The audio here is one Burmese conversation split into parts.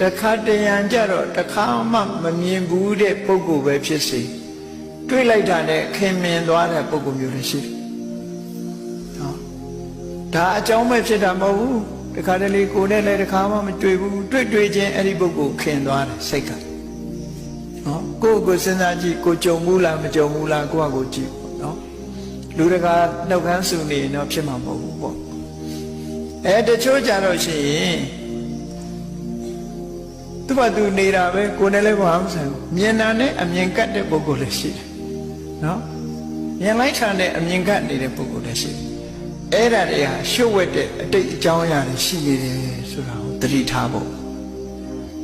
တခါတရံကြတော့တခါမှမမြင်ဘူးတဲ့ပုဂ္ဂိုလ်ပဲဖြစ်စေတွေ့လိုက်တာနဲ့ခင်မင်သွားတဲ့ပုဂ္ဂိုလ်မျိုးလည်းရှိတယ်နော်ဒါအကြောင်းပဲဖြစ်တာမဟုတ်ဘူးတခါတလေကိုယ်နဲ့လည်းတခါမှမတွေ့ဘူးတွေ့တွေ့ချင်းအဲ့ဒီပုဂ္ဂိုလ်ခင်သွားတယ်စိတ်ကနော်ကိုယ့်ကိုယ်စဉ်းစားကြည့်ကိုကြုံဘူးလားမကြုံဘူးလားကိုယ့်ဟာကိုယ်ကြည့်ပေါ့နော်လူတကာနှုတ်ခမ်းဆူနေရင်တော့ဖြစ်မှာမဟုတ်ဘူးပေါ့အဲတချို့ကြတော့ရှိရင် သူ့ဘာသူနေတာပဲကိုယ်နဲ့လည်းဘာမှမဆိုင်ဘူးမြင်တာနဲ့အမြင်ကတ်တဲ့ပုဂ္ဂိုလ်လည်းရှိတယ်နော်မြင်လိုက်တာနဲ့အမြင်ကတ်နေတဲ့ပုဂ္ဂိုလ်လည်းရှိတယ်အဲ့ဒါတွေဟာရှုပ်ဝက်တဲ့အတိတ်အကြောင်းအရာတွေရှိနေတယ်ဆိုတာကိုသတိထားဖို့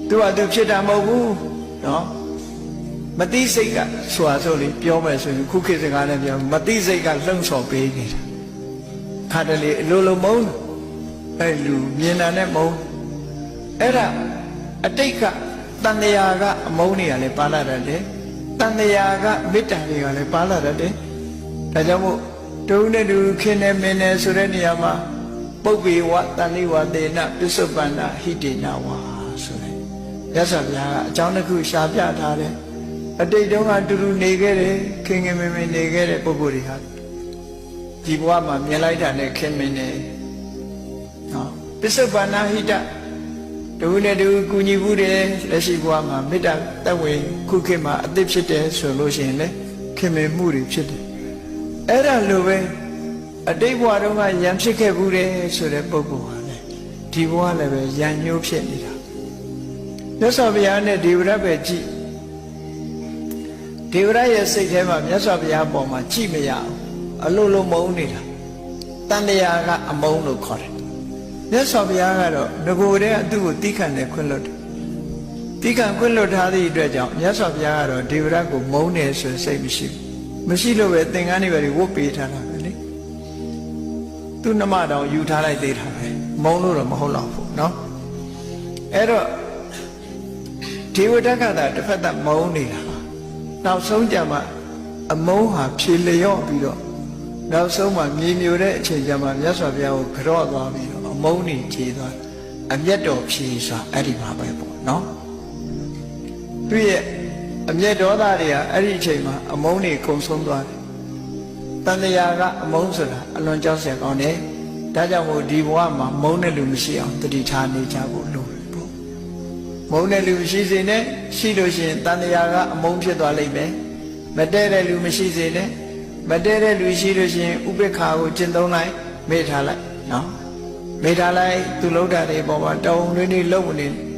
သူကသူဖြစ်တာမဟုတ်ဘူးနော်မတိစိတ်ကဆိုတာဆိုလေပြောမယ်ဆိုရင်ခုခေတ်စကားနဲ့ပြောမတိစိတ်ကလှုံ့ဆော်ပေးနေတာခါတလေအလိုလိုမုန်းအဲ့လူမြင်တာနဲ့မုန်းအဲ့ဒါ အတိတ်ကတန်တရာကအမုန်းတွေကလည်းပါလာတယ်တန်တရာကမေတ္တာတွေကလည်းပါလာတယ်ဒါကြောင့်မို့တုံးနဲ့တူခင်းနေမင်းနဲ့ဆိုတဲ့နေရာမှာပုပ္ပေဝတန်လိဝတေနပစ္စုပန္နဟိတေနဝါဆိုတဲ့ရသော်ဗျာကအကြောင်းတစ်ခုရှားပြထားတယ်အတိတ်တုန်းကတူတူနေခဲ့တယ်ခင်ခင်မင်မင်နေခဲ့တဲ့ပုဂ္ဂိုလ်တွေဟာဒီဘဝမှာမြင်လိုက်တာနဲ့ခင်မင်နေနော်ပစ္စုပန္နဟိတ တူနဲ့တူကူညီမှုတယ်လက်ရှိဘဝမှာမေတ္တာတက်ဝင်ခုခေတ်မှာအသစ်ဖြစ်တယ်ဆိုလို့ရှိရင်လေခင်မင်မှုတွေဖြစ်တယ်အဲ့ဒါလိုပဲအတိတ်ဘဝတုန်းကယံဖြစ်ခဲ့ဘူးတယ်ဆိုတဲ့ပုဂ္ဂိုလ်ဟာလေဒီဘဝလည်းပဲယံညှိုးဖြစ်နေတာမြတ်စွာဘုရားနဲ့ဒေဝရပဲကြည့်ဒေဝရရဲ့စိတ်ထဲမှာမြတ်စွာဘုရားပေါ်မှာကြည့်မရအောင်အလိုလိုမုန်းနေတာတန်တရာကအမုန်းလို့ခေါ်တယ် မြတ်စွာဘုရားကတော့ငကိုယ်တည်းကသူ့ကိုတီးခံတယ်ခွင့်လွတ်တယ်တီးခံခွင့်လွတ်ထားသည့်အတွက်ကြောင့်မြတ်စွာဘုရားကတော့ဒေဝရကိုမုန်းတယ်ဆိုစိတ်မရှိဘူးမရှိလို့ပဲသင်္ကန်းတွေပဲဝတ်ပေးထားတာပဲလေသူ့နှမတောင်ယူထားလိုက်သေးတာပဲမုန်းလို့တော့မဟုတ်တော့ဘူးเนาะအဲ့တော့ဒေဝတက္ကတာတစ်ဖက်သက်မုန်းနေတာပါနောက်ဆုံးကြမှာအမုန်းဟာဖြေလျော့ပြီးတော့နောက်ဆုံးမှာမြေမြူတဲ့အချိန်ကျမှမြတ်စွာဘုရားကိုကြော့သွားပြီးတော့ အမုန်းနေခြေသွားအမျက်တော်ဖြေဆိုတာအဲ့ဒီမှာပဲပေါ့နော်သူရဲ့အမျက်ဒေါသတွေကအဲ့ဒီအချိန်မှာအမုန်းတွေကုံဆုံးသွားတယ်တန်တရာကအမုန်းဆိုတာအလွန်ကြောက်စရာကောင်းတယ်ဒါကြောင့်မို့ဒီဘဝမှာမုန်းတဲ့လူမရှိအောင်တတိထားနေကြဖို့လိုတယ်ပေါ့မုန်းတဲ့လူရှိစေနဲ့ရှိလို့ရှိရင်တန်တရာကအမုန်းဖြစ်သွားလိမ့်မယ်မတည့်တဲ့လူမရှိစေနဲ့မတည့်တဲ့လူရှိလို့ရှိရင်ဥပေက္ခာကိုကျင့်သုံးလိုက်မေ့ထားလိုက်နော် မေ့ထားလိုက်သူလှုပ်တာတွေပေါ်မှာတောင်းရင်းနေလုံနေ